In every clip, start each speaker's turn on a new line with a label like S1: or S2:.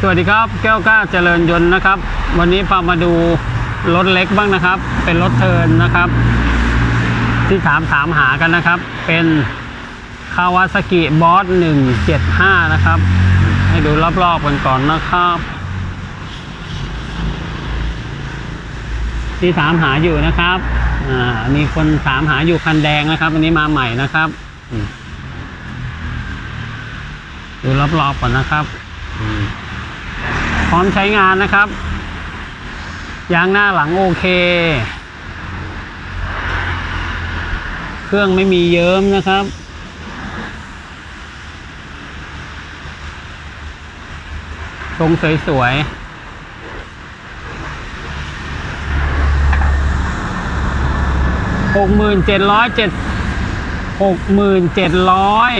S1: สวัสดีครับแก้วกล้าเจริญยนต์นะครับ วันนี้พามาดูรถเล็กบ้างนะครับ เป็นรถเทินนะครับ ที่ถามถามหากันนะครับ เป็นคาวาซากิบอส175 นะครับ ให้ดูรอบๆกันก่อนนะครับ ที่ถามหาอยู่นะครับอ่ามีคนถามหาอยู่คันแดงนะครับอันนี้มาใหม่นะครับ ดูรอบๆก่อนนะครับอืม ร้อมใช้งานนะครับ ยางหน้าหลังโอเค เครื่องไม่มีเยิ้มนะครับ ทรงสวยๆหกหมื่นเจ็ดร้อยเจ็ดหกหมื่นเจ็ดร้อย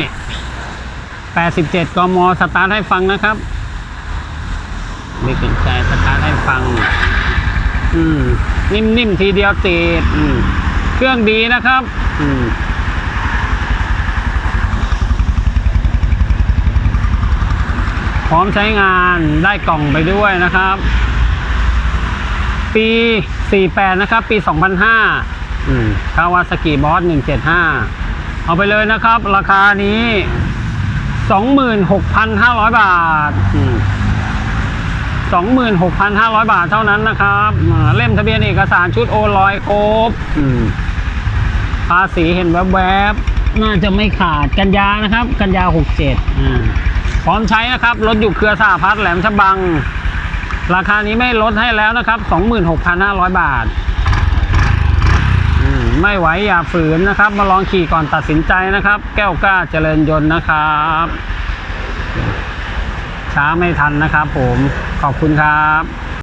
S1: แปดสิบเจ็ดกมสตาร์ทให้ฟังนะครับ ไม่สนใจสตาร์ทให้ฟัง อืม นิ่มๆทีเดียวติดอืมเครื่องดีนะครับ อืมพร้อมใช้งานได้กล่องไปด้วยนะครับ ปี 48 นะครับ ปี 2005อืมคาวาสกิบอส 175 เอาไปเลยนะครับ ราคานี้ 26,500 บาทอืม 26,500 บาทเท่านั้นนะครับอ่าเล่มทะเบียนเอกสารชุดโอลอยครบอืมภาษีเห็นแวบๆ น่าจะไม่ขาดกันยานะครับ กันยา 67อ่าพร้อมใช้นะครับ รถอยู่เครือสาพัฒน์แหลมฉบัง ราคานี้ไม่ลดให้แล้วนะครับ 26,500 บาทอืมไม่ไหวอย่าฝืนนะครับ มาลองขี่ก่อนตัดสินใจนะครับ แก้วกล้าเจริญยนต์นะครับ ช้าไม่ทันนะครับผมขอบคุณครับ